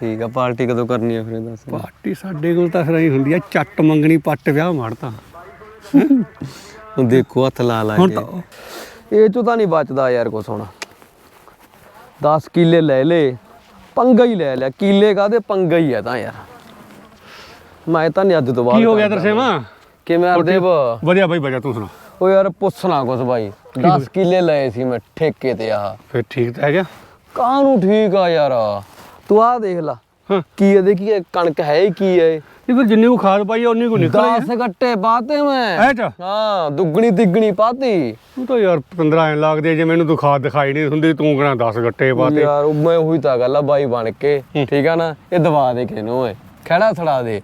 ਠੀਕ ਆ ਪਾਰਟੀ ਕਦੋਂ ਕਰਨੀ ਆ ਫਿਰ ਇਹ ਦੱਸ। ਪਾਰਟੀ ਸਾਡੇ ਕੋਲ ਤਾਂ ਫਿਰ ਹੀ ਹੁੰਦੀ ਆ ਚੱਟ ਮੰਗਣੀ ਪੱਟ ਵਿਆਹ ਮਾਰਤਾ ਹੁਣ ਦੇਖੋ ਹੱਥ ਲਾ ਲਾ ਹੁਣ ਕੇ। ਤਾਂ ਇਹ ਚੋਂ ਤਾਂ ਨਹੀਂ ਬਚਦਾ ਯਾਰ ਕੁਛ ਹੁਣ। 10 ਕਿੱਲੇ ਲੈ ਲੇ ਪੰਗਾ ਹੀ ਲੈ ਲਿਆ। ਕਿੱਲੇ ਕਾਦੇ ਪੰਗਾ ਹੀ ਆ ਤਾਂ ਯਾਰ। ਮੈਂ ਤਾਂ ਨਹੀਂ ਅੱਜ ਤੋਂ ਬਾਅਦ ਕੀ ਹੋ ਗਿਆ। ਦਰਸੇਵਾ ਕਿਵੇਂ ਹਰਦੇਵ ਵਧੀਆ ਬਾਈ ਵਜਾ ਤੂੰ ਸੁਣਾ। ਉਹ ਯਾਰ ਪੁੱਛਣਾ ਕੁਛ ਬਾਈ। 10 ਕਿੱਲੇ ਲਏ ਸੀ ਮੈਂ ਠੇਕੇ ਤੇ ਆਹ। ਫਿਰ ਠੀਕ ਤਾਂ ਹੈਗਾ। ਕਾਹਨੂੰ ਠੀਕ ਆ ਯਾਰ? ਤੂੰ ਆਹ ਦੇਖ ਲਾ। ਹਾਂ। ਕੀ ਇਹਦੇ ਕੀ ਹੈ? ਕਣਕ ਹੈ ਹੀ ਕੀ ਹੈ ਇਹ? ਫਿਰ ਜਿੰਨੀ ਕੋ ਖਾਦ ਪਾਈ ਆ ਉਨੀ ਕੋ ਨਿਕਲ ਆਈ 10 ਗੱਟੇ ਪਾਤੇ ਮੈਂ। ਐ ਚ ਹਾਂ ਦੁੱਗਣੀ ਤਿੱਗਣੀ ਪਾਤੀ। ਤੂੰ ਤਾਂ ਯਾਰ 15 ਐਂ ਲੱਗਦੇ ਜੇ ਮੈਨੂੰ ਤੂੰ ਖਾਦ ਦਿਖਾਈ ਨਹੀਂ ਹੁੰਦੀ ਤੂੰ ਕਹਣਾ 10 ਗੱਟੇ ਪਾਤੇ। ਯਾਰ ਉਹ ਮੈਂ ਉਹੀ ਤਾਂ ਗੱਲ ਆ ਬਾਈ ਬਣ ਕੇ। ਠੀਕ ਆ ਨਾ? ਇਹ ਦਵਾ ਦੇ ਕਿਸੇ ਨੂੰ ਓਏ। ਖੜਾ ਥੜਾ ਦੇ।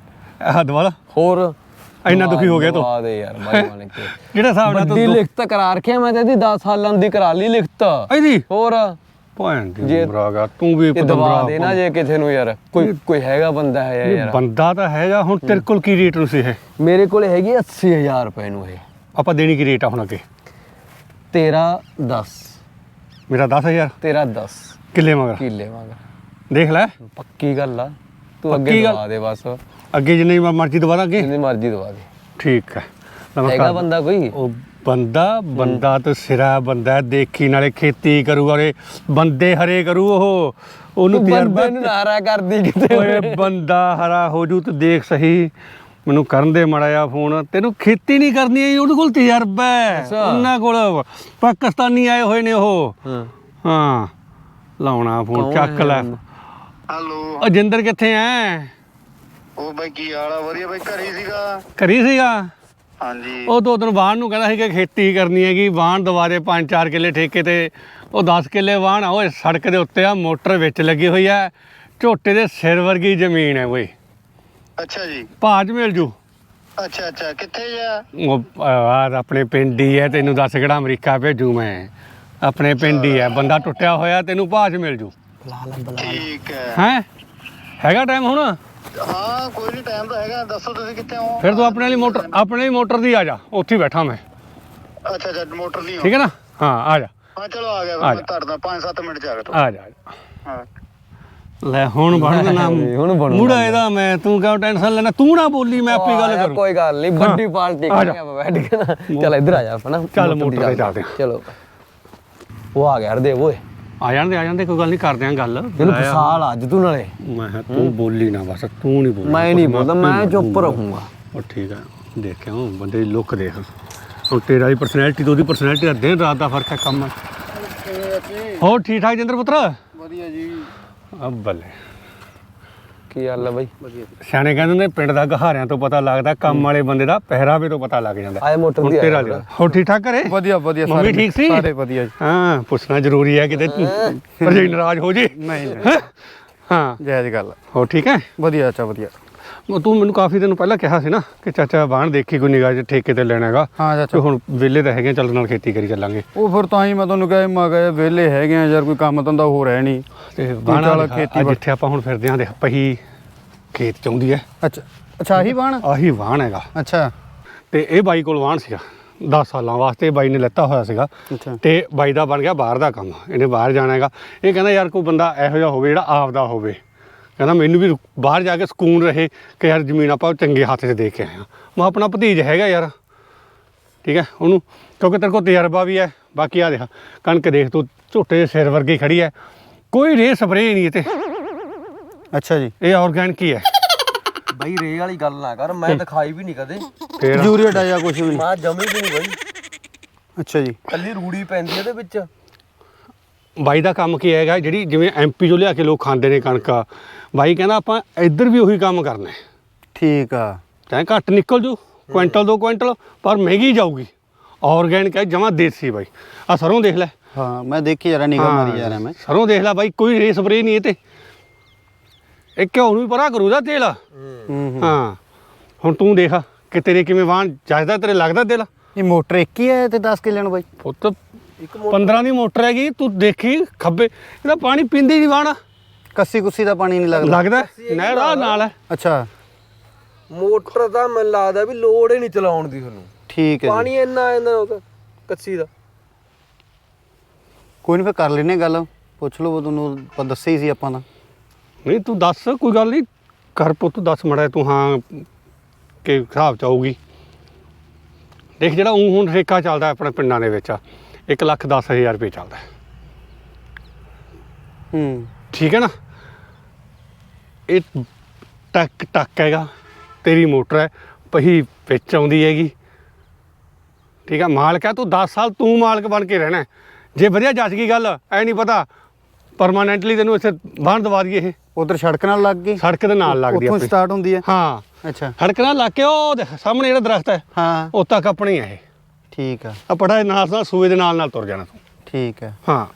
ਹੱਦ ਵਾਲਾ। ਹੋਰ? ਇੰਨਾ ਦੁਖੀ ਹੋ ਗਿਆ ਤੂੰ। ਦਵਾ ਦੇ ਯਾਰ ਬਾਈ ਬਣ ਕੇ। ਜਿਹੜਾ ਹਿਸਾਬ ਨਾਲ ਵੱਡੀ ਤੂੰ ਲਿਖਤ ਕਰਾ ਰੱਖਿਆ ਮੈਂ ਤੇ ਇਹਦੀ 10 ਸਾਲਾਂ ਦੀ ਕਰਾ ਲਈ ਲਿਖਤ। ਇਹਦੀ? ਹੋਰ? ਭੈਣ ਦੀ ਜੇ- ਬਰਾਗਾ ਤੂੰ ਵੀ ਇਹ ਦਵਾ ਦੇ ਨਾ ਜੇ ਕਿਸੇ ਨੂੰ ਯਾਰ ਕੋਈ ਕੋਈ ਹੈਗਾ ਬੰਦਾ ਹੈ ਇਹ ਯਾਰ। ਬੰਦਾ ਤਾਂ ਹੈਗਾ ਹੁਣ ਤੇਰੇ ਕੋਲ ਕੀ ਰੇਟ ਨੂੰ ਸੀ ਇਹ? ਮੇਰੇ ਕੋਲ ਹੈਗੀ 80000 ਰੁਪਏ ਨੂੰ ਇਹ। ਆਪਾਂ ਦੇਣੀ ਕੀ ਰੇਟ ਆ ਹੁਣ ਅੱਗੇ? ਤੇਰਾ 10 ਮੇਰਾ 10000 ਤੇਰਾ 10 ਕਿੱਲੇ ਮਗਰ। ਕਿੱਲੇ ਮਗਰ। ਦੇਖ ਲੈ। ਪੱਕੀ ਗੱਲ ਆ। ਤੂੰ ਅੱਗੇ ਪੱਕੀ ਗੱਲ? ਦਵਾ ਦੇ ਬਸ। ਅੱਗੇ ਜਿੰਨੀ ਮਰਜ਼ੀ ਦੁਬਾਰਾ ਅੱਗੇ ਜਿੰਨੀ ਮਰਜ਼ੀ ਦਵਾ ਦੇ। ਠੀਕ ਹੈ। ਹੈਗਾ ਬੰਦਾ ਕੋਈ? ਉਹ ਬੰਦਾ ਬੰਦਾ ਤਾਂ ਸਿਰਾ ਬੰਦਾ ਹੈ, ਦੇਖੀ ਨਾਲੇ ਖੇਤੀ ਕਰੂਗਾ ਰੇ ਬੰਦੇ ਹਰੇ ਕਰੂ ਉਹ ਉਹਨੂੰ ਬੰਦੇ ਤਜਰਬਾ ਨੂੰ ਨਾਰਾ ਕਰਦੀ ਕਿਤੇ। ਓਏ ਬੰਦਾ ਹਰਾ ਹੋ ਜੂ ਤੂੰ ਦੇਖ ਸਹੀ। ਮੈਨੂੰ ਕਰਨ ਦੇ ਮੜਾਇਆ ਫੋਨ। ਤੈਨੂੰ ਖੇਤੀ ਨਹੀਂ ਕਰਨੀ ਆਈ ਉਹਦੇ ਕੋਲ ਤਜਰਬਾ ਹੈ। ਅੱਛਾ। ਉਹਨਾਂ ਕੋਲ। ਪਾਕਿਸਤਾਨੀ ਆਏ ਹੋਏ ਨੇ ਉਹ। ਹਾਂ। ਹਾਂ। ਲਾਉਣਾ ਫੋਨ ਕੌਣ ਚੱਕ ਹੈ? ਲੈ। ਹੈਲੋ। ਉਹ ਜਿੰਦਰ ਕਿੱਥੇ ਐ ਉਹ ਬਾਈ ਕੀ ਹਾਲ ਆ? ਵਧੀਆ ਬਾਈ ਘਰੇ ਹੀ ਸੀਗਾ। ਕਰੀ ਸੀਗਾ? ਹਾਂਜੀ। ਉਹ ਦੋ ਦਿਨ ਵਾਹਣ ਨੂੰ ਕਹਿੰਦਾ ਸੀ ਕਿ ਖੇਤੀ ਕਰਨੀ ਹੈਗੀ ਵਾਹਣ ਦਵਾ ਦੇ 5-4 ਕਿੱਲੇ ਠੇਕੇ ਤੇ ਉਹ 10 ਕਿੱਲੇ ਵਾਹਣ ਆ ਓਏ ਸੜਕ ਦੇ ਉੱਤੇ ਆ ਮੋਟਰ ਵਿੱਚ ਲੱਗੀ ਹੋਈ ਆ ਝੋਟੇ ਦੇ ਸਿਰ ਵਰਗੀ ਜ਼ਮੀਨ ਹੈ ਓਏ। ਅੱਛਾ ਜੀ। ਭਾਜ ਮਿਲ ਜੂ। ਅੱਛਾ ਅੱਛਾ ਕਿੱਥੇ ਜਾ ਉਹ ਆ ਆਪਣੇ ਪਿੰਡ ਹੀ ਹੈ ਤੈਨੂੰ ਦੱਸ ਕਿਹੜਾ ਅਮਰੀਕਾ ਭੇਜੂ ਮੈਂ। ਆਪਣੇ ਪਿੰਡ ਹੀ ਹੈ ਬੰਦਾ ਟੁੱਟਿਆ ਹੋਇਆ ਤੈਨੂੰ ਭਾਜ ਮਿਲ ਜੂ। ਠੀਕ ਹੈ। ਹੈ? ਹੈਗਾ ਟਾਈਮ ਹੁਣ? ਹਾਂ ਕੋਈ ਨਹੀਂ ਟਾਈਮ ਤਾਂ ਹੈਗਾ ਦੱਸੋ ਤੁਸੀਂ ਕਿੱਥੇ ਹੋ? ਫਿਰ ਤੂੰ ਆਪਣੇ ਵਾਲੀ ਮੋਟਰ ਆਪਣੇ ਵਾਲੀ ਮੋਟਰ ਦੀ ਆ ਜਾ ਉੱਥੇ ਹੀ ਬੈਠਾ ਮੈਂ। ਅੱਛਾ ਅੱਛਾ ਮੋਟਰ ਦੀ ਹੋ। ਠੀਕ ਹੈ ਨਾ? ਹਾਂ ਆ ਜਾ। ਹਾਂ ਚਲੋ ਆ ਗਿਆ ਆ ਫਿਰ ਜਾ। ਮੈਂ ਧਰਦਾ 5-7 ਮਿੰਟ ਚ ਆ ਗਿਆ ਆ ਜਾ ਆ ਜਾ। ਹਾਂ। ਲੈ ਹੁਣ ਬਣ ਨਾ ਹੁਣ ਬਣੂ ਮੂੜਾ ਇਹਦਾ ਮੈਂ ਤੂੰ ਕਿਉਂ ਟੈਨਸ਼ਨ ਲੈਣਾ ਤੂੰ ਨਾ ਬੋਲੀ ਮੈਂ ਆਪੇ ਗੱਲ ਕਰੂੰ। ਕੋਈ ਗੱਲ ਨਹੀਂ ਵੱਡੀ ਪਾਰਟੀ ਆ ਜਾ। ਕਰਾਂਗੇ ਆਪਾਂ ਬੈਠ ਕੇ ਨਾ। ਚੱਲ ਇੱਧਰ ਆ ਜਾ ਆਪਣਾ ਚੱਲ ਮੋਟਰ ਤੇ ਚੱਲਦੇ ਹਾਂ। ਚਲੋ। ਉਹ ਆ ਗਿਆ ਹਰਦੇ ਓਏ। ਆ ਜਾਂਦੇ ਆ ਜਾਂਦੇ ਕੋਈ ਗੱਲ ਨਹੀਂ ਕਰਦੇ ਆ ਗੱਲ। ਇਹਨੂੰ ਫਸਾਲ ਅੱਜ ਤੂੰ ਨਾਲੇ। ਮੈਂ ਕਿਹਾ ਤੂੰ ਬੋਲੀ ਨਾ ਬਸ ਤੂੰ ਨਹੀਂ ਬੋਲੀ ਮੈਂ ਨਹੀਂ ਬੋਲਦਾ ਮੈਂ ਚੁੱਪ ਰਹੂੰਗਾ। ਉਹ ਠੀਕ ਆ ਦੇਖਿਆ ਉਹ ਬੰਦੇ ਦੀ ਲੁੱਕ ਦੇਖ। ਹੁਣ ਤੇਰਾ ਦੀ ਪਰਸਨੈਲਿਟੀ ਤੇ ਉਹਦੀ ਪਰਸਨੈਲਿਟੀ ਦਾ ਦਿਨ ਰਾਤ ਦਾ ਫ਼ਰਕ ਹੈ ਕੰਮ। ਹੋਰ ਠੀਕ ਠਾਕ ਜਿੰਦਰ ਪੁੱਤਰ? ਵਧੀਆ ਜੀ। ਆ ਬੱਲੇ ਕੀ ਹਾਲ ਹੈ ਬਾਈ? ਸਿਆਣੇ ਕਹਿੰਦੇ ਨੇ ਪਿੰਡ ਦਾ ਗਹਾਰਿਆਂ ਤੋਂ ਪਤਾ ਲੱਗਦਾ ਕੰਮ ਵਾਲੇ ਬੰਦੇ ਦਾ ਪਹਿਰਾਵੇ ਤੋਂ ਪਤਾ ਲੱਗ ਜਾਂਦਾ। ਆਏ ਮੋਟਰ ਦੀ ਤੇਰਾ ਹੋਰ ਠੀਕ ਠਾਕ ਕਰੇ ਵਧੀਆ ਵਧੀਆ ਮੰਮੀ ਸਾਰੇ ਠੀਕ ਸੀ? ਸਾਰੇ ਵਧੀਆ ਜੀ। ਹਾਂ ਪੁੱਛਣਾ ਜ਼ਰੂਰੀ ਹੈ ਕਿਤੇ। ਭਰਜਾਈ ਨਾਰਾਜ਼ ਹੋ ਜੇ? ਨਹੀਂ ਨਹੀਂ। ਹਾਂ? ਜਾਇਜ਼ ਗੱਲ। ਆ। ਹੋਰ ਠੀਕ ਹੈ? ਵਧੀਆ ਅੱਛਾ ਵਧੀਆ। ਤੂੰ ਮੈਨੂੰ ਕਾਫੀ ਦਿਨ ਪਹਿਲਾਂ ਕਿਹਾ ਸੀ ਨਾ ਕਿ ਚਾਚਾ ਬਾਣ ਦੇਖੀ ਕੋਈ ਨਿਗਾਹ 'ਚ ਠੇਕੇ ਤੇ ਲੈਣਾ ਹੈਗਾ। ਹਾਂ ਤੇ ਚਾਚਾ ਹੁਣ ਵਿਹਲੇ ਤਾਂ ਹੈਗੇ ਆ, ਚੱਲ ਨਾਲ ਖੇਤੀ ਕਰੀ ਚੱਲਾਂਗੇ। ਉਹ ਫਿਰ ਤਾਂ ਹੀ ਮੈਂ ਤੁਹਾਨੂੰ ਕਿਹਾ ਮੈਂ ਕਿਹਾ ਵਿਹਲੇ ਹੈਗੇ ਆ ਯਾਰ ਕੋਈ ਕੰਮ ਧੰਦਾ ਹੋ ਰਿਹਾ ਨਹੀਂ। ਤੇ ਬਾਣ ਚੱਲ ਵਾਲਾ ਖੇਤੀ ਖੇਤੀ ਜਿੱਥੇ ਆਪਾਂ ਹੁਣ ਫਿਰਦੇ ਆਂ ਦੇ ਪਹੀ ਖੇਤ ਚਾਹੁੰਦੀ ਹੈ। ਅੱਛਾ ਅੱਛਾ ਆਹੀ ਬਾਣ ਆਹੀ ਵਾਹਣ ਹੈਗਾ। ਅੱਛਾ। ਤੇ ਇਹ ਬਾਈ ਕੋਲ ਵਾਹਣ ਸੀਗਾ 10 ਸਾਲਾਂ ਵਾਸਤੇ ਬਾਈ ਨੇ ਲੈਤਾ ਹੋਇਆ ਸੀਗਾ। ਅੱਛਾ। ਤੇ ਬਾਈ ਦਾ ਬਣ ਗਿਆ ਬਾਹਰ ਦਾ ਕੰਮ ਇਹਨੇ ਬਾਹਰ ਜਾਣਾ ਹੈਗਾ। ਇਹ ਕਹਿੰਦਾ ਯਾਰ ਕੋਈ ਬੰਦਾ ਇਹੋ ਜਿਹਾ ਹੋਵੇ ਜਿਹੜਾ ਆਪਦਾ ਹੋਵੇ। ਕਹਿੰਦਾ ਮੈਨੂੰ ਵੀ ਬਾਹਰ ਜਾ ਕੇ ਸਕੂਨ ਰਹੇ ਕਿ ਯਾਰ ਜ਼ਮੀਨ ਆਪਾਂ ਚੰਗੇ ਹੱਥ 'ਚ ਦੇ ਕੇ ਆਏ ਹਾਂ। ਮੈਂ ਆਪਣਾ ਭਤੀਜ ਹੈਗਾ ਯਾਰ। ਠੀਕ ਹੈ ਉਹਨੂੰ ਕਿਉਂਕਿ ਤੇਰੇ ਕੋਲ ਤਜਰਬਾ ਵੀ ਹੈ। ਬਾਕੀ ਆ ਦੇਖ ਕਣਕ ਦੇਖ ਤੂੰ ਝੋਟੇ ਦੇ ਸਿਰ ਵਰਗੀ ਖੜੀ ਹੈ। ਕੋਈ ਰੇ ਸਪਰੇ ਨਹੀਂ ਇਹ ਤੇ ਅੱਛਾ ਜੀ। ਇਹ ਆਰਗੈਨਿਕ ਹੀ ਹੈ। ਬਾਈ ਰੇ ਵਾਲੀ ਗੱਲ ਨਾ ਕਰ ਮੈਂ ਤਾਂ ਖਾਈ ਵੀ ਨਹੀਂ ਕਦੇ। ਫੇਰ? ਯੂਰੀਆ ਡਾਇਆ ਕੁਝ ਵੀ ਨਹੀਂ। ਮੈਂ ਜਮੀ ਵੀ ਨਹੀਂ ਬਾਈ। ਅੱਛਾ ਜੀ। ਕੱਲੀ ਰੂੜੀ ਪੈਂਦੀ ਇਹਦੇ ਵਿੱਚ। ਬਾਈ ਦਾ ਕੰਮ ਕੀ ਹੈਗਾ ਜਿਹੜੀ ਜਿਵੇਂ ਐਮਪੀ ਜੋ ਲਿਆ ਕੇ ਲੋਕ ਖਾਂਦੇ ਨੇ ਕਣਕ ਬਾਈ ਕਹਿੰਦਾ ਆਪਾਂ ਇੱਧਰ ਵੀ ਉਹੀ ਕੰਮ ਕਰਨਾ ਹੈ। ਠੀਕ ਆ। ਚਾਹੇ ਘੱਟ ਨਿਕਲ ਜੂ ਕੁਇੰਟਲ ਦੋ ਕੁਇੰਟਲ ਪਰ ਮਹਿੰਗੀ ਜਾਊਗੀ। ਆਰਗੈਨਿਕ ਹੈ ਜਮਾ ਦੇਸੀ ਬਾਈ। ਆ ਸਰੋਂ ਦੇਖ ਲੈ। ਹਾਂ ਮੈਂ ਦੇਖੀ ਜਰਾ ਨਿਗਾਹ ਮਾਰੀ ਜਾ ਰਿਹਾ ਮੈਂ। ਸਰੋਂ ਦੇਖ ਲੈ ਬਾਈ ਕੋਈ ਰੇ ਸਪਰੇ ਨਹੀਂ ਇਹ ਤੇ। ਇਹ ਘਿਓ ਨੂੰ ਵੀ ਪਰਾ ਕਰੂਦਾ ਤੇਲ। ਹੂੰ ਹੂੰ। ਹਾਂ ਹੁਣ ਤੂੰ ਦੇਖ ਕਿ ਤੇਰੇ ਕਿਵੇਂ ਵਾਹਣ ਜੱਜਦਾ ਤੇਰੇ ਲੱਗਦਾ ਦਿਲ ਇਹ ਮੋਟਰ ਇੱਕ ਹੀ ਹੈ ਤੇ 10 ਕਿੱਲਿਆਂ ਨੂੰ ਬਾਈ। ਪੁੱਤ 15 ਦੀ ਮੋਟਰ ਹੈਗੀ ਤੂੰ ਦੇਖੀ ਖੱਬੇ। ਇਹਦਾ ਪਾਣੀ ਪੀਂਦੀ ਨਹੀਂ ਵਾਹਣ ਕੱਸੀ ਕੁੱਸੀ ਦਾ ਪਾਣੀ ਨਹੀਂ ਲੱਗਦਾ। ਲੱਗਦਾ? ਨਹਿਰ ਆ ਨਾਲ। ਹੈ। ਅੱਛਾ। ਮੋਟਰ ਦਾ ਮੈਨੂੰ ਲੱਗਦਾ ਵੀ ਲੋੜ ਹੀ ਨਹੀਂ ਚਲਾਉਣ ਦੀ ਤੁਹਾਨੂੰ ਠੀਕ ਹੈ ਜੀ। ਪਾਣੀ ਇੰਨਾ ਇੰਨਾ ਉਹਦਾ ਕੱਚੀ ਦਾ। ਕੋਈ ਨਹੀਂ ਫਿਰ ਕਰ ਲੈਨੇ ਗੱਲ। ਪੁੱਛ ਲਓ ਉਹ ਤੁਹਾਨੂੰ ਆਪਾਂ ਦੱਸਿਆ ਹੀ ਸੀ ਆਪਾਂ ਤਾਂ। ਨਹੀਂ ਤੂੰ ਦੱਸ ਕੋਈ ਗੱਲ ਨਹੀਂ। ਕਰ ਪੁੱਤ ਦੱਸ ਮੜਾ ਤੂੰ ਹਾਂ ਕਿ ਹਿਸਾਬ ਚ ਆਊਗੀ। ਦੇਖ ਜਿਹੜਾ ਊਂ ਹੁਣ ਠੇਕਾ ਚੱਲਦਾ ਆਪਣੇ ਪਿੰਡਾਂ ਦੇ ਵਿੱਚ। 1 ਲੱਖ 10 ਹਜ਼ਾਰ ਰੁਪਏ ਚੱਲਦਾ ਹੈ। ਠੀਕ ਹੈ ਨਾ? ਇਹ ਟੱਕ ਟੱਕ ਹੈਗਾ। ਤੇਰੀ ਮੋਟਰ ਹੈ ਪਹੀ ਵਿੱਚ ਆਉਂਦੀ ਹੈਗੀ। ਠੀਕ ਹੈ ਮਾਲਕ ਹੈ ਤੂੰ 10 ਸਾਲ ਤੂੰ ਮਾਲਕ ਬਣ ਕੇ ਰਹਿਣਾ। ਜੇ ਵਧੀਆ ਜੱਜ ਗਈ ਗੱਲ ਐ ਨਹੀਂ ਪਤਾ ਪਰਮਾਨੈਂਟਲੀ ਤੈਨੂੰ ਇੱਥੇ ਬਾਹਰ ਦਵਾ ਦਈਏ ਇਹ। ਉਧਰ ਸੜਕ ਨਾਲ ਲੱਗ ਗਈ? ਸੜਕ ਦੇ ਨਾਲ ਲੱਗਦੀ ਉੱਥੋਂ ਆਪਣੀ। ਸਟਾਰਟ ਹੁੰਦੀ ਹੈ? ਹਾਂ। ਅੱਛਾ। ਸੜਕ ਨਾਲ ਲੱਗ ਕੇ ਉਹ ਦੇਖ ਸਾਹਮਣੇ ਜਿਹੜਾ ਦਰਖਤ ਹੈ ਹਾਂ। ਉਹ ਤੱਕ ਆਪਣੀ ਹੈ ਇਹ। ਠੀਕ ਆ। ਆ ਪੜਾ ਨਾਲ ਨਾਲ ਸੂਏ ਦੇ ਨਾਲ ਨਾਲ ਤੁਰ ਜਾਣਾ ਤੂੰ। ਠੀਕ ਹੈ ਹਾਂ।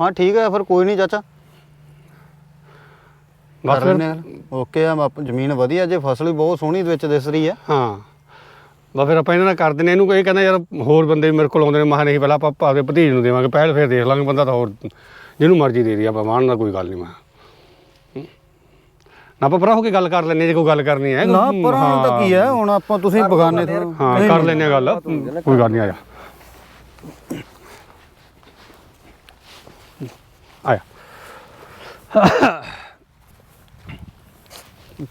ਹਾਂ ਠੀਕ ਹੈ ਫਿਰ ਕੋਈ ਨਹੀਂ ਚਾਚਾ। ਬਸ ਫਿਰ। ਓਕੇ ਆ ਆਪ- ਜ਼ਮੀਨ ਵਧੀਆ ਜੇ ਫਸਲ ਵੀ ਬਹੁਤ ਸੋਹਣੀ ਵਿੱਚ ਦਿਸ ਰਹੀ ਹੈ ਹਾਂ। ਬਸ ਫਿਰ ਆਪਾਂ ਇਹਨਾਂ ਨਾਲ ਕਰ ਦਿੰਦੇ ਹਾਂ। ਇਹਨੂੰ ਇਹ ਕਹਿੰਦਾ ਯਾਰ ਹੋਰ ਬੰਦੇ ਵੀ ਮੇਰੇ ਕੋਲ ਆਉਂਦੇ ਨੇ। ਮਹਾ ਨਹੀਂ ਪਹਿਲਾਂ ਆਪਾਂ ਆਪਦੇ ਭਤੀਜ ਨੂੰ ਦੇਵਾਂਗੇ ਪਹਿਲ ਫਿਰ ਦੇਖ ਲਾਂਗੇ ਬੰਦਾ ਤਾਂ ਹੋਰ ਜਿਹਨੂੰ ਮਰਜ਼ੀ ਦੇ ਦੀ ਆਪਾਂ ਮਾਣ ਨਾਲ ਕੋਈ ਗੱਲ ਨਹੀਂ ਮੈਂ ਨਾ ਆਪਾਂ ਪਰਾਂ ਹੋ ਕੇ ਗੱਲ ਕਰ ਹਾਂ ਜੇ ਕੋਈ ਗੱਲ ਕਰਨੀ ਹੈ ਨਾ ਪਰ ਤਾਂ ਕੀ ਹੈ ਹੁਣ ਆਪਾਂ ਤੁਸੀਂ ਬਗਾਨੇ ਤੋਂ ਹਾਂ ਕਰ ਹਾਂ ਗੱਲ। ਕੋਈ ਗੱਲ ਨਹੀਂ ਆ ਜਾ। ਆਇਆ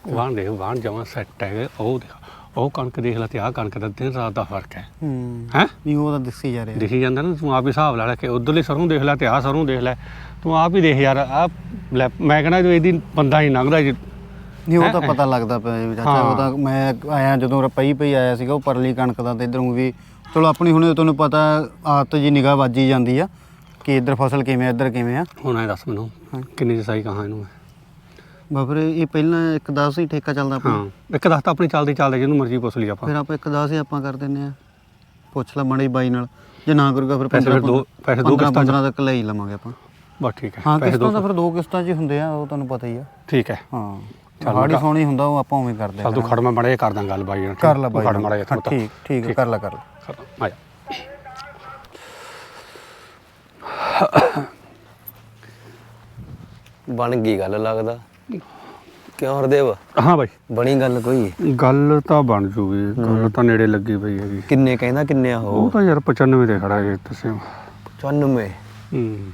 ਵਾਹਣ ਦੇਖ ਵਾਹਣ ਜਮਾ ਸੈੱਟ ਹੈ। ਉਹ ਦੇਖ ਉਹ ਕਣਕ ਦੇਖ ਲੈ ਤੇ ਆਹ ਕਣਕ ਦਾ ਦਿਨ ਰਾਤ ਦਾ ਫ਼ਰਕ ਹੈ। ਹੂੰ। ਨਹੀਂ ਉਹ ਤਾਂ ਦਿਸੀ ਜਾ ਰਿਹਾ। ਦਿਖੀ ਜਾਂਦਾ ਨਾ ਤੂੰ ਆਪ ਹੀ ਹਿਸਾਬ ਲਾ ਲੈ ਕਿ ਉਧਰਲੀ ਸਰੋਂ ਦੇਖ ਲੈ ਤੇ ਆਹ ਸਰੋਂ ਦੇਖ ਲੈ। ਤੂੰ ਆਪ ਹੀ ਦੇਖ ਯਾਰ ਆ ਮੈਂ ਕਹਿੰਦਾ ਜੋ ਇਹਦੀ ਬੰਦਾ ਹੀ ਲੰਘਦਾ ਜੀ ਨਹੀਂ ਉਹ ਤਾਂ ਪਤਾ ਲੱਗਦਾ ਪਿਆ ਜੀ ਚਾਚਾ ਉਹ ਤਾਂ ਮੈਂ ਆਇਆ ਜਦੋਂ ਪਈ ਪਈ ਆਇਆ ਸੀਗਾ ਉਹ ਪਰਲੀ ਕਣਕ ਦਾ ਤੇ ਇਧਰੋਂ ਵੀ। ਚਲੋ ਆਪਣੀ ਹੁਣ ਤੁਹਾਨੂੰ ਪਤਾ ਆਦਤ ਜੀ ਨਿਗਾਹ ਵੱਜੀ ਜਾਂਦੀ ਆ ਕਿ ਇਧਰ ਫਸਲ ਕਿਵੇਂ ਆ ਇੱਧਰ ਕਿਵੇਂ ਆ। ਹੁਣ ਐ ਦੱਸ ਮੈਨੂੰ ਕਿੰਨੀ ਜਸਾਈ ਕਹਾਂ ਇਹਨੂੰ? ਬਾਬਰ ਇਹ ਪਹਿਲਾਂ ਇੱਕ 10 ਹੀ ਠੇਕਾ ਚੱਲਦਾ ਆਪਣਾ ਹਾਂ ਇੱਕ ਦੱਸ ਤਾਂ ਆਪਣੀ ਚੱਲਦੀ ਚੱਲਦੇ ਜਿਹਨੂੰ ਮਰਜ਼ੀ ਪੁੱਛ ਲਈ ਆਪਾਂ। ਫਿਰ ਆਪਾਂ ਇੱਕ 10 ਹੀ ਆਪਾਂ ਕਰ ਦਿੰਨੇ ਆ। ਪੁੱਛ ਲੈ ਮੜੀ ਬਾਈ ਨਾਲ ਜੇ ਨਾ ਕਰੂਗਾ ਫਿਰ ਪੈਸੇ ਫਿਰ ਦੋ- ਪੈਸੇ ਦੋ ਕਿਸ਼ਤਾਂ 'ਚ? 15 ਤੱਕ ਲੈ ਹੀ ਲਵਾਂਗੇ ਆਪਾਂ। ਬਸ ਠੀਕ ਹੈ ਹਾਂ ਪੈਸੇ ਕਿਸ਼ਤਾਂ ਦੋ ਤਾਂ ਫਿਰ ਦੋ ਕਿਸ਼ਤਾਂ 'ਚ ਹੁੰਦੇ ਆ ਉਹ ਤੁਹਾਨੂੰ ਪਤਾ ਹੀ ਆ। ਠੀਕ ਹੈ। ਹਾਂ। ਚੱਲ ਹਾੜੀ ਹੁੰਦਾ ਉਹ ਆਪਾਂ ਉਵੇਂ ਕਰਦੇ ਚੱਲ ਤੂੰ ਖੜ ਮੈਂ ਬੜਾ ਕਰਦਾ ਗੱਲ ਬਾਈ ਨਾਲ ਕਰ ਲੈ ਤੂੰ ਬਾਈ ਖੜ। ਮਾੜਾ ਜਿਹਾ ਹਾਂ, ਠੀਕ ਠੀਕ ਹੈ, ਕਰ ਲੈ ਕਰ ਲੈ। ਆ ਜਾ। ਬਣ ਗਈ ਗੱਲ ਲੱਗਦਾ। ਕਿਉਂ ਹਰਦੇਵ? ਹਾਂ ਬਾਈ। ਬਣੀ ਗੱਲ ਕੋਈ? ਗੱਲ ਤਾਂ ਬਣ ਜੂਗੀ ਗੱਲ ਤਾਂ ਨੇੜੇ ਲੱਗੀ ਪਈ ਹੈਗੀ। ਕਿੰਨੇ ਕਹਿੰਦਾ ਕਿੰਨੇ ਆ ਉਹ? ਉਹ ਤਾਂ ਯਾਰ 95 ਤੇ ਖੜਾ ਜੇ ਦੱਸਿਓ। 94 ਹੂੰ।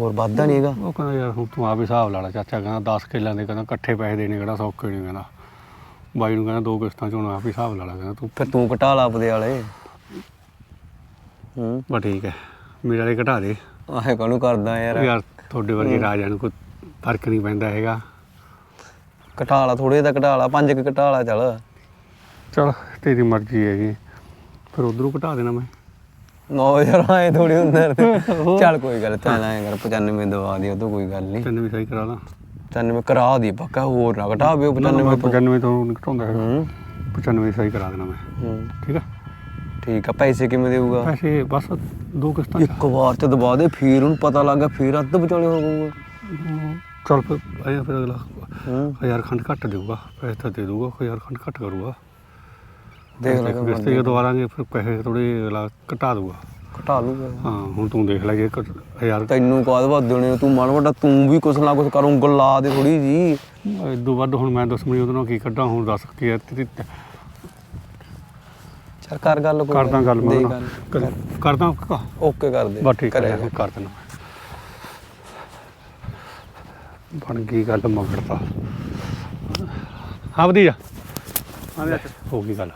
ਹੋਰ ਵੱਧਦਾ ਨਹੀਂ ਹੈਗਾ। ਉਹ ਕਹਿੰਦਾ ਯਾਰ ਹੁਣ ਤੂੰ ਆਪ ਹੀ ਹਿਸਾਬ ਲਾ ਲੈ ਚਾਚਾ ਕਹਿੰਦਾ 10 ਕਿੱਲਿਆਂ ਦੇ ਕਹਿੰਦਾ ਇਕੱਠੇ ਪੈਸੇ ਦੇਣੇ ਕਿਹੜਾ ਸੌਖੇ ਨਹੀਂ ਕਹਿੰਦਾ। ਬਾਈ ਨੂੰ ਕਹਿੰਦਾ ਦੋ ਕਿਸ਼ਤਾਂ ਚ ਹੁਣ ਆਪ ਹੀ ਹਿਸਾਬ ਲਾ ਲੈ ਕਹਿੰਦਾ ਤੂੰ। ਫਿਰ ਤੂੰ ਘਟਾ ਲਾ ਆਪਦੇ ਵਾਲੇ। ਹੂੰ। ਬਸ ਠੀਕ ਹੈ ਮੇਰੇ ਵਾਲੇ ਘਟਾ ਦੇ। ਆਹੇ ਕਾਹਨੂੰ ਕਰਦਾ ਯਾਰ। ਯਾਰ ਤੁਹਾਡੇ ਵਰਗੇ ਰਾਜਾ ਨੂੰ ਕੋਈ ਫ਼ਰਕ ਨਹੀਂ ਪੈਂਦਾ ਹੈਗਾ। ਘਟਾ ਲਾ ਥੋੜੇ ਦਾ ਘਟਾ ਲਾ ਪੰਜ ਕੁ ਘਟਾ ਲਾ ਚੱਲ। ਚਲ ਤੇਰੀ ਮਰਜ਼ੀ ਹੈਗੀ। ਫਿਰ ਉਧਰੋਂ ਘਟਾ ਦੇਣਾ ਮੈਂ। ਨੋ ਯਾਰ ਐ ਥੋੜੀ ਹੁੰਦਾ ਯਾਰ। ਚੱਲ ਕੋਈ ਗੱਲ ਤੈਨੂੰ ਐ ਕਰ 95 ਦਵਾ ਦੇ ਉਹ ਤੋਂ ਕੋਈ ਗੱਲ ਨਹੀਂ ਤੈਨੂੰ ਵੀ ਸਹੀ ਕਰਾ ਲਾਂ। 95 ਕਰਾ ਦੀ ਪੱਕਾ ਹੋਰ ਨਾ ਘਟਾਵੇ ਉਹ 95 ਤੋਂ। 95 ਤੋਂ ਘਟਾਉਂਦਾ ਹੂੰ। 95 ਸਹੀ ਕਰਾ ਦੇਣਾ ਮੈਂ। ਠੀਕ ਹੈ ਠੀਕ ਆ ਪੈਸੇ ਕਿਵੇਂ ਦੇਊਗਾ? ਪੈਸੇ ਬਸ ਦੋ ਕਿਸ਼ਤਾਂ ਚ। ਇੱਕ ਵਾਰ ਤੇ ਦਬਾ ਦੇ ਫਿਰ ਉਹਨੂੰ ਪਤਾ ਲੱਗ ਫਿਰ ਅੱਧ ਵਿਚਾਲੇ ਹੋ ਜਾਊਗਾ ਚਲ ਫਿਰ ਆਇਆ ਫਿਰ ਅਗਲਾ। ਹਜ਼ਾਰ ਖੰਡ ਘੱਟ ਦੇਊਗਾ ਪੈਸੇ ਤਾਂ ਦੇ ਦੂਗਾ ਹਜ਼ਾਰ ਖੰਡ ਘੱਟ ਕਰੂਗਾ। ਦੇਖ ਲੈ ਫਿਰ ਕਿਸ਼ਤੇ ਜਦੋਂ ਆਵਾਂਗੇ ਫਿਰ ਪੈਸੇ ਥੋੜੇ ਅਗਲਾ ਘਟਾ ਦੂਗਾ ਘਟਾ ਲੂਗਾ ਹਾਂ ਹੁਣ ਤੂੰ ਦੇਖ ਲੈ ਜੇ ਘੱਟ- ਹਜ਼ਾਰ ਤੈਨੂੰ ਕਾਹਦੇ ਵੱਧ ਦੇਣੇ ਤੂੰ ਮਾੜਾ ਵੱਡਾ ਤੂੰ ਵੀ ਕੁਛ ਨਾ ਕੁਛ ਕਰ ਉਂਗਲ ਲਾ ਦੇ ਥੋੜੀ ਜੀ। ਇਦੋਂ ਵੱਧ ਹੁਣ ਮੈਂ ਦੁਸ਼ਮਣੀ ਉਹਦੇ ਨਾਲ ਕੀ ਕੱਢਾਂ ਹੁਣ ਦੱਸ ਕੀ ਹੈ ਤੇਰੀ- ਚੱਲ ਕਰ ਗੱਲ ਕੋਈ ਕਰਦਾ ਗੱਲ ਮੈਂ ਉਹਦੇ ਗੱਲ। ਕਰਦਾ ਓਕੇ ਕਰ। ਦੇ। ਬਸ ਠੀਕ ਹੈ ਕਰ। ਦੇਣਾ ਬਣ ਗਈ ਗੱਲ ਮਗੜਤਾ ਹਾਂ ਵਧੀਆ। ਹਾਂ ਹੋ ਗਈ ਗੱਲ।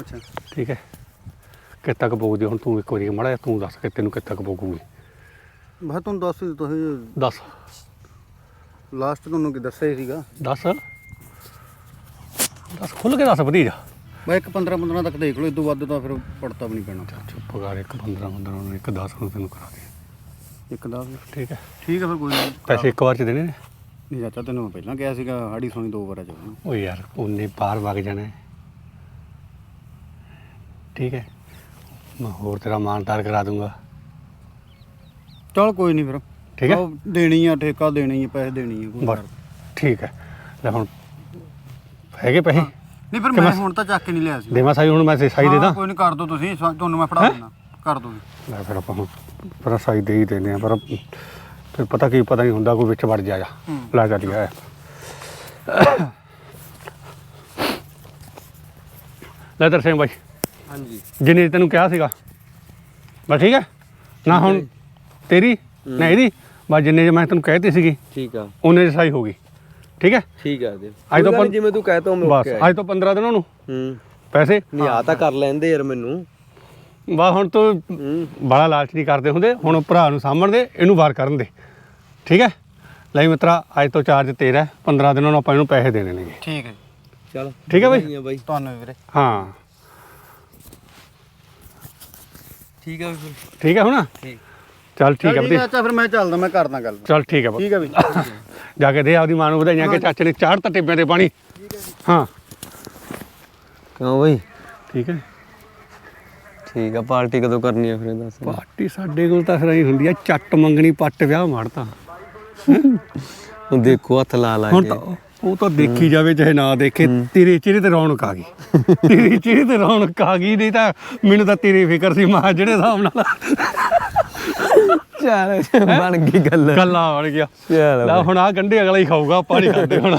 ਅੱਛਾ। ਠੀਕ ਹੈ। ਕਿੱਥੇ ਤੱਕ ਪਊਗੀ ਹੁਣ ਤੂੰ ਇੱਕ ਵਾਰੀ ਮੜਾ ਤੂੰ ਦੱਸ ਕਿ ਤੈਨੂੰ ਕਿੱਥੇ ਤੱਕ ਪਊਗੀ ਮੈਂ ਤੁਹਾਨੂੰ ਦੱਸ ਤੁਸੀਂ ਦੱਸ। ਲਾਸਟ ਤੁਹਾਨੂੰ ਕੀ ਦੱਸਿਆ ਹੀ ਸੀਗਾ? ਦੱਸ। ਦੱਸ ਖੁੱਲ ਕੇ ਦੱਸ ਭਤੀਜਾ। ਮੈਂ ਇੱਕ 15 15 ਤੱਕ ਦੇਖ ਲਓ ਇਸ ਤੋਂ ਵੱਧ ਤਾਂ ਫਿਰ ਪੜਤਾ ਵੀ ਨਹੀਂ ਪੈਣਾ। ਚੁੱਪ ਕਰ ਇੱਕ 15 15 ਨੂੰ ਇੱਕ 10 ਨੂੰ ਤੈਨੂੰ ਕਰਾ ਦੇ। ਇੱਕ ਦਾ ਠੀਕ ਹੈ। ਠੀਕ ਹੈ ਫਿਰ ਕੋਈ ਨਹੀਂ। ਪੈਸੇ ਇੱਕ ਵਾਰ ਚ ਦੇਣੇ ਨੇ? ਨਹੀਂ ਚਾਚਾ ਤੈਨੂੰ ਮੈਂ ਪਹਿਲਾਂ ਕਿਹਾ ਸੀਗਾ ਹਾੜੀ ਸੋਣੀ ਦੋ ਵਾਰਾ ਚੱਲਣਾ ਉਹ ਯਾਰ ਉਹਨੇ ਬਾਹਰ ਵਗ ਜਾਣਾ। ਠੀਕ ਹੈ। ਮੈਂ ਹੋਰ ਤੇਰਾ ਮਾਨਦਾਰ ਕਰਾ ਦੂੰਗਾ। ਚਲ ਕੋਈ ਨਹੀਂ ਫਿਰ। ਠੀਕ ਹੈ। ਉਹ ਦੇਣੀ ਆ ਠੇਕਾ ਦੇਣੀ ਆ ਪੈਸੇ ਦੇਣੀ ਆ ਕੋਈ ਬਸ ਗੱਲ ਠੀਕ ਹੈ। ਲੈ ਹੁਣ ਹੈਗੇ ਪੈਸੇ? ਨਹੀਂ ਫਿਰ ਮੈਂ ਹੁਣ ਤਾਂ ਚੱਕ ਕੇ ਨਹੀਂ ਲਿਆ ਸੀ। ਦੇਵਾਂ ਸਾਈ ਹੁਣ ਮੈਂ ਸਾਈ ਦੇ ਹਾਂ, ਦਾਂ। ਕੋਈ ਨਹੀਂ ਕਰ ਦੋ ਤੁਸੀਂ ਸਾ- ਤੁਹਾਨੂੰ ਮੈਂ ਫੜਾ ਦਿੰਦਾ। ਕਰ ਦੋ ਲੈ ਫਿਰ ਆਪਾਂ ਹੁਣ ਪਰ ਸਾਈ ਦੇ ਹੀ ਦਿੰਦੇ ਆ ਪਰ ਫਿਰ ਪਤਾ ਕੀ ਪਤਾ ਨਹੀਂ ਹੁੰਦਾ ਕੋਈ ਵਿੱਚ ਵੜ ਜਾ ਜਾ ਹੂੰ। ਲੈ ਜਾ ਲਿਆ। ਲੈ ਦਰਸ਼ਨ ਬਾਈ। ਹਾਂਜੀ। ਜਿੰਨੇ ਤੈਨੂੰ ਕਿਹਾ ਸੀਗਾ। ਬਸ ਠੀਕ ਹੈ? ਨਾ ਹੁਣ ਤੇਰੀ ਨਹੀਂ ਇਹਦੀ ਬਸ ਜਿੰਨੇ ਜੇ ਮੈਂ ਤੈਨੂੰ ਕਹਿਤੀ ਸੀਗੀ ਠੀਕ ਆ। ਉਹਨੇ ਦੀ ਸਹੀ ਹੋ ਗਈ। ਠੀਕ ਹੈ? ਠੀਕ ਆ ਦੇ ਅੱਜ ਤੋਂ ਨੀ, ਜਿਵੇਂ ਤੂੰ ਕਹਿ ਮੈਂ ਬਸ ਓਕੇ ਅੱਜ ਤੋਂ 15 ਦਿਨਾਂ ਨੂੰ ਹੂੰ। ਪੈਸੇ? ਨਹੀਂ ਆ ਤਾਂ ਕਰ ਲੈਂਦੇ ਯਾਰ ਮੈਨੂੰ। ਬਸ ਹੁਣ ਤੂੰ ਬੜਾ ਲਾਲਚ ਨਹੀਂ ਕਰਦੇ ਹੁੰਦੇ ਹੁਣ ਭਰਾ ਨੂੰ ਸਾਂਭਣ ਦੇ ਇਹਨੂੰ ਵਾਰ ਕਰਨ ਦੇ। ਠੀਕ ਹੈ? ਲੈ ਮਿੱਤਰਾ ਅੱਜ ਤੋਂ ਚਾਰਜ ਤੇਰਾ ਹੈ, 15 ਦਿਨਾਂ ਨੂੰ ਆਪਾਂ ਇਹਨੂੰ ਪੈਸੇ ਦੇਣੇ ਨੇਗੇ ਠੀਕ ਹੈ ਚਲ। ਠੀਕ ਹੈ ਬਈ? ਵਧਾਈਆਂ ਬਾਈ। ਤੁਹਾਨੂੰ ਵੀ ਵੀਰੇ। ਹਾਂ। ਠੀਕ ਆ ਵੀ ਫਿਰ ਠੀਕ ਹੈ ਹੁਣ? ਠੀਕ। ਚੱਲ ਠੀਕ ਹੈ ਹੈ ਅੱਛਾ ਫਿਰ ਮੈਂ ਚੱਲਦਾ ਮੈਂ ਕਰਦਾ ਗੱਲ। ਚੱਲ ਠੀਕ ਹੈ ਬਈ। ਠੀਕ ਹੈ ਵੀ ਜਾ ਕੇ ਦੇ ਆਪਦੀ ਮਾਂ ਨੂੰ ਵਧਾਈਆਂ ਕਿ ਚਾਚੇ ਨੇ ਚਾੜਤਾ ਟਿੱਬਿਆਂ ਤੇ ਪਾਣੀ। ਹਾਂ। ਕਿਉਂ ਬਾਈ? ਠੀਕ ਹੈ ਠੀਕ ਆ ਪਾਰਟੀ ਕਦੋਂ ਕਰਨੀ ਆ ਫਿਰ ਇਹ ਦੱਸ। ਪਾਰਟੀ ਸਾਡੇ ਕੋਲ ਤਾਂ ਫਿਰ ਹੀ ਹੁੰਦੀ ਆ ਚੱਟ ਮੰਗਣੀ ਪੱਟ ਵਿਆਹ ਮਾਰਤਾ। ਹੁਣ ਦੇਖੋ ਹੱਥ ਲਾ ਲਾ ਹੁਣ ਕੇ। ਤਾਂ ਉਹ ਤਾਂ ਦੇਖੀ ਜਾਵੇ ਚਾਹੇ ਨਾ ਦੇਖੇ ਤੇਰੇ ਚਿਹਰੇ ਤੇ ਰੌਣਕ ਆ ਗਈ। ਤੇਰੇ ਚਿਹਰੇ ਤੇ ਰੌਣਕ ਆ ਗਈ ਨਹੀਂ ਤਾਂ ਮੈਨੂੰ ਤਾਂ ਤੇਰੀ ਫਿਕਰ ਸੀ ਮਾਂ ਜਿਹੜੇ ਹਿਸਾਬ ਨਾਲ ਚੱਲ ਬਣ ਗਈ ਗੱਲ। ਗੱਲਾਂ ਬਣ ਗਿਆ ਲੈ ਹੁਣ ਆ ਗੰਢੇ ਅਗਲਾ ਹੀ ਖਾਊਗਾ ਆਪਾਂ ਨਹੀਂ ਖਾਂਦੇ ਹੁਣ।